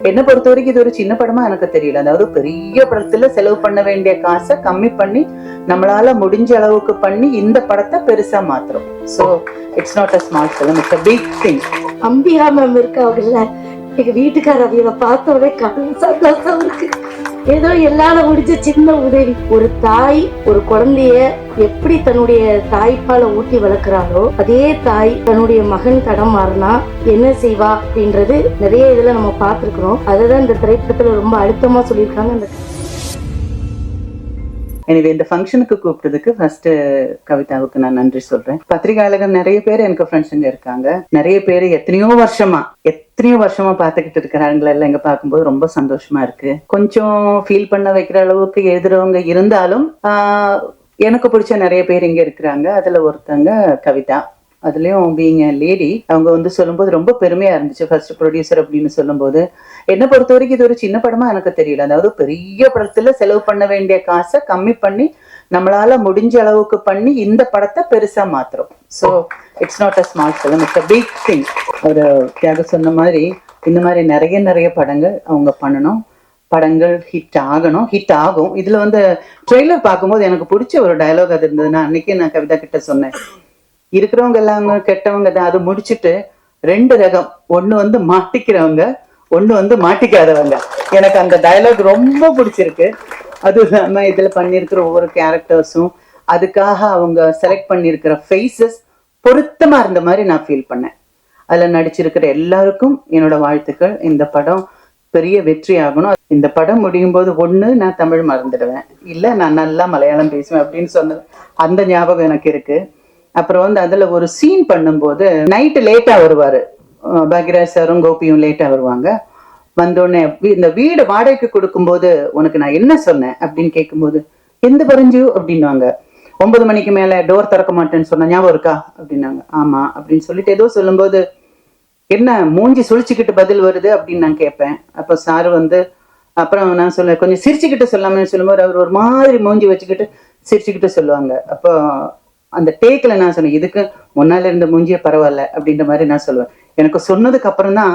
என்ன பொறுத்த வரைக்கும் இது ஒரு சின்ன படமா எனக்கு தெரியல. அதாவது பெரிய படத்துல செலவு பண்ண வேண்டிய காசை கம்மி பண்ணி நம்மளால முடிஞ்ச அளவுக்கு பண்ணி இந்த படத்தை பெருசா மாத்துறோம். So it's not a small film it's a big thing Ambika ma'am இருக்காங்கல்ல எங்க வீட்டுக்கார அவங்கள பார்த்த உடனே கடும் சந்தோஷம் இருக்கு ஏதோ என்னால முடிஞ்ச சின்ன உதவி. ஒரு தாய் ஒரு குழந்தைய எப்படி தன்னுடைய தாய்ப்பாலை ஊட்டி வளர்க்குறாரோ அதே தாய் தன்னுடைய மகன் தடம் மாறினா என்ன செய்வா அப்படின்றது நிறைய இதுல நம்ம பார்த்துருக்குறோம். அதுதான் இந்த திரைப்படத்துல ரொம்ப அழுத்தமா சொல்லியிருக்காங்க. அந்த எனவே இந்த ஃபங்க்ஷனுக்கு கூப்பிட்டதுக்கு ஃபர்ஸ்ட் கவிதாவுக்கு நான் நன்றி சொல்றேன். பத்திரிகையாளர்கள் நிறைய பேர் எனக்கு ஃப்ரெண்ட்ஸுங்க இருக்காங்க. நிறைய பேர் எத்தனையோ வருஷமா எத்தனையோ வருஷமா பார்த்துக்கிட்டு இருக்கிறாங்களா எல்லாம் இங்க பார்க்கும்போது ரொம்ப சந்தோஷமா இருக்கு. கொஞ்சம் ஃபீல் பண்ண வைக்கிற அளவுக்கு எழுதுறவங்க இருந்தாலும் எனக்கு பிடிச்ச நிறைய பேர் இங்க இருக்கிறாங்க. அதுல ஒருத்தங்க கவிதா. அதுலயும் பீங் லேடி அவங்க வந்து சொல்லும்போது ரொம்ப பெருமையா இருந்துச்சு. ஃபர்ஸ்ட் ப்ரொடியூசர் அப்படின்னு சொல்லும்போது என்ன பொறுத்த வரைக்கும் இது ஒரு சின்ன படமா எனக்கு தெரியல. அதாவது பெரிய படத்துல செலவு பண்ண வேண்டிய காசை கம்மி பண்ணி நம்மளால முடிஞ்ச அளவுக்கு பண்ணி இந்த படத்தை பெருசா மாத்துறோம். So it's not a small film it's a big thing ஒரு தியாக சொன்ன மாதிரி இந்த மாதிரி நிறைய நிறைய படங்கள் அவங்க பண்ணணும். படங்கள் ஹிட் ஆகணும். ஹிட் ஆகும். இதுல வந்து ட்ரெய்லர் பார்க்கும்போது எனக்கு பிடிச்ச ஒரு டயலாக் அது இருந்ததுன்னா அன்னைக்கே நான் கவிதா கிட்ட சொன்னேன். இருக்கிறவங்க எல்லாம் கெட்டவங்க தான். அதை முடிச்சிட்டு ரெண்டு ரகம். ஒண்ணு வந்து மாட்டிக்கிறவங்க ஒண்ணு வந்து மாட்டிக்காதவங்க. எனக்கு அந்த டயலாக் ரொம்ப பிடிச்சிருக்கு. அது இல்லாம இதுல பண்ணியிருக்கிற ஒவ்வொரு கேரக்டர்ஸும் அதுக்காக அவங்க செலக்ட் பண்ணியிருக்கிற ஃபேஸஸ் பொருத்தமா இருந்த மாதிரி நான் ஃபீல் பண்ணேன். அதுல நடிச்சிருக்கிற எல்லாருக்கும் என்னோட வாழ்த்துக்கள். இந்த படம் பெரிய வெற்றி ஆகணும். இந்த படம் முடியும் போது ஒண்ணு நான் தமிழ் மறந்துடுவேன். இல்ல நான் நல்லா மலையாளம் பேசுவேன் அப்படின்னு சொன்னது அந்த ஞாபகம் எனக்கு இருக்கு. அப்புறம் வந்து அதுல ஒரு சீன் பண்ணும்போது நைட்டு லேட்டா வருவாரு. பாக்யராஜ் சாரும் கோபியும் லேட்டா வருவாங்க. வந்தோடனே இந்த வீடு வாடகைக்கு கொடுக்கும்போது உனக்கு நான் என்ன சொன்னேன் அப்படின்னு கேட்கும்போது எந்த பறிஞ்சு அப்படின்னுவாங்க. ஒன்பது மணிக்கு மேல டோர் திறக்க மாட்டேன்னு சொன்ன ஞாபகம் இருக்கா? அப்படின்னாங்க. ஆமா அப்படின்னு சொல்லிட்டு ஏதோ சொல்லும்போது என்ன மூஞ்சி சுழிச்சுக்கிட்டு பதில் வருது? அப்படின்னு நான் கேட்பேன் அப்போ சார் வந்து அப்புறம் நான் சொல்லுவேன் கொஞ்சம் சிரிச்சுக்கிட்டு சொல்லாமன்னு சொல்லும்போது அவர் ஒரு மாதிரி மூஞ்சி வச்சுக்கிட்டு சிரிச்சுக்கிட்டு சொல்லுவாங்க. அப்போ அந்த டேக்ல நான் சொன்னேன் இதுக்கு முன்னால இருந்த முஞ்சிய பரவாயில்ல அப்படின்ற மாதிரி நான் சொல்லுவேன். எனக்கு சொன்னதுக்கு அப்புறம் தான்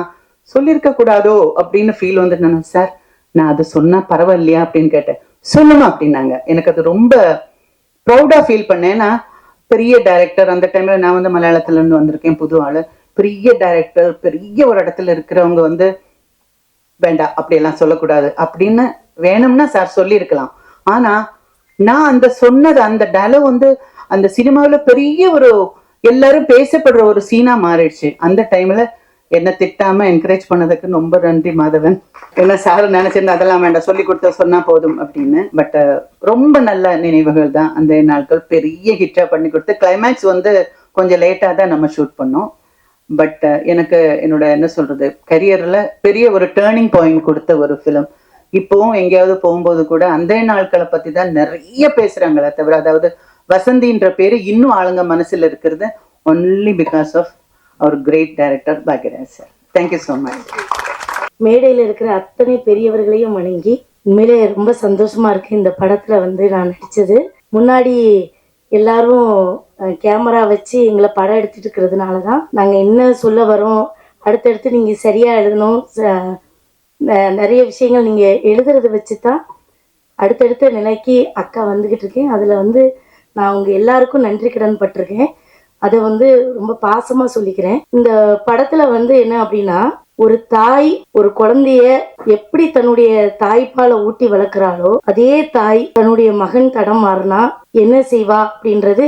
சொல்லியிருக்க கூடாதோ அப்படின்னு ஃபீல் வந்து நான் சார் நான் அது சொன்னா பரவாயில்லையா? அப்படின்னு கேட்டேன். சொல்லணும் அப்படின்னாங்க. எனக்கு அது ரொம்ப ப்ரௌடா ஃபீல் பண்ணேன். பெரிய டைரக்டர் அந்த டைம்ல நான் வந்து மலையாளத்துல இருந்து வந்திருக்கேன் புது ஆளு. பெரிய டைரக்டர் பெரிய ஒரு இடத்துல இருக்கிறவங்க வந்து வேண்டாம் அப்படியெல்லாம் சொல்லக்கூடாது அப்படின்னு வேணும்னா சார் சொல்லியிருக்கலாம். ஆனா நான் அந்த சொன்னது அந்த டயலாக் வந்து அந்த சினிமாவுல பெரிய ஒரு எல்லாரும் பேசப்படுற ஒரு சீனா மாறிடுச்சு. அந்த டைம்ல என்ன திட்டாம என்கரேஜ் பண்ணதுக்கு ரொம்ப நன்றி மாதவன். என்ன சார் நினைச்சிருந்தா அதெல்லாம் வேண்டாம் சொல்லி கொடுத்த சொன்னா போதும் அப்படின்னு. பட் ரொம்ப நல்ல நினைவுகள் தான் அந்த நாட்கள். பெரிய ஹிட்டா பண்ணி கொடுத்து கிளைமேக்ஸ் வந்து கொஞ்சம் லேட்டா தான் நம்ம ஷூட் பண்ணோம். பட் எனக்கு என்னோட என்ன சொல்றது கரியர்ல பெரிய ஒரு டேர்னிங் பாயிண்ட் கொடுத்த ஒரு ஃபிலிம் இப்போவும் எங்கேயாவது போகும்போது கூட அந்த நாட்களை பத்தி தான் நிறைய பேசுறாங்களே தவிர அதாவது வசந்தின்ற பேரு இன்னும் ஆளுங்க மனசுல இருக்கிறது only because of our great director Bhagyaraj sir thank you so much மேடையில் இருக்கிற அத்தனை பெரியவர்களையும் வணங்கி உண்மையிலே ரொம்ப சந்தோஷமா இருக்கு இந்த படத்துல வந்து நான் நடிச்சது. முன்னாடி எல்லாரும் கேமரா வச்சு எங்களை படம் எடுத்துட்டு இருக்கிறதுனால தான் நாங்கள் என்ன சொல்ல வரோம் அடுத்தடுத்து நீங்கள் சரியாக எழுதணும் ச- ந- நிறைய விஷயங்கள் நீங்கள் எழுதுறத வச்சு தான் அடுத்தடுத்த நிலைக்கு அக்கா வந்துக்கிட்டு இருக்கேன். அதில் வந்து நான் அவங்க எல்லாருக்கும் நன்றி கடன் பட்டிருக்கேன் அதை வந்து ரொம்ப பாசமா சொல்லிக்கிறேன். இந்த படத்துல வந்து என்ன அப்படின்னா ஒரு தாய் ஒரு குழந்தைய எப்படி தன்னுடைய தாய்ப்பால ஊட்டி வளர்க்குறாளோ அதே தாய் தன்னுடைய மகன் தடம் மாறினா என்ன செய்வா அப்படின்றது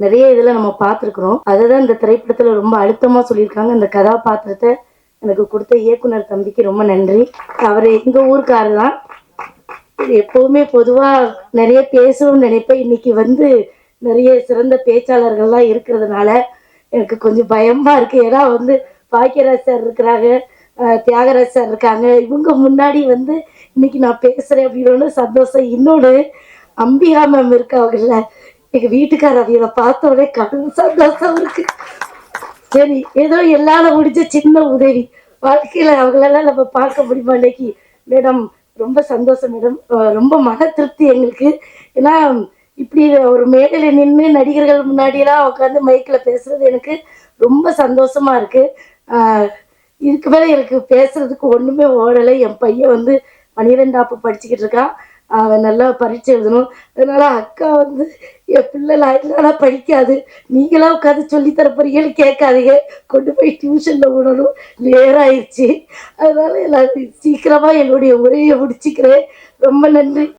நிறைய இதுல நம்ம பார்த்துருக்குறோம். அதை தான் இந்த திரைப்படத்துல ரொம்ப அழுத்தமா சொல்லியிருக்காங்க. அந்த கதாபாத்திரத்தை எனக்கு கொடுத்த இயக்குனர் தம்பிக்கு ரொம்ப நன்றி. அவர் எங்கள் ஊருக்காரர் தான் எப்பவுமே பொதுவா நிறைய பேசணும்னு நினைப்பேன் இன்னைக்கு வந்து நிறைய சிறந்த பேச்சாளர்கள்லாம் இருக்கிறதுனால எனக்கு கொஞ்சம் பயமா இருக்கு. ஏன்னா வந்து பாக்கியராஜ் சார் இருக்கிறாங்க தியாகராஜ் சார் இருக்காங்க. இவங்க முன்னாடி வந்து இன்னைக்கு நான் பேசுறேன் அப்படின்னு சந்தோஷம். இன்னொன்று அம்பிகா மேம் இருக்காங்கல்ல எங்க வீட்டுக்கார அவியலை பார்த்த உடனே கடும் சந்தோஷம் இருக்கு. சரி ஏதோ எல்லார முடிஞ்ச சின்ன உதவி. வாழ்க்கையில அவங்களெல்லாம் நம்ம பார்க்க முடியுமா இன்னைக்கு? மேடம் ரொம்ப சந்தோஷம் மேடம். ரொம்ப மன திருப்தி எங்களுக்கு. ஏன்னா இப்படி ஒரு மேடையில நின்று நடிகர்கள் முன்னாடியெல்லாம் உட்காந்து மைக்கில் பேசுறது எனக்கு ரொம்ப சந்தோஷமா இருக்கு. இதுக்கு மேலே எனக்கு பேசுறதுக்கு ஒன்றுமே ஓடலை. என் பையன் வந்து பன்னிரெண்டாப்பு படிச்சுக்கிட்டு இருக்கான். அவன் நல்லா பரீட்சை எழுதணும். அதனால அக்கா வந்து என் பிள்ளை இல்லைனா படிக்காது. நீங்களா உட்காந்து சொல்லி போறீங்கன்னு கேட்காதீங்க. கொண்டு போய் டியூஷனில் விடணும். நேரம் அதனால எல்லாரும் சீக்கிரமாக என்னுடைய உரையை முடிச்சுக்கிறேன். ரொம்ப நன்றி.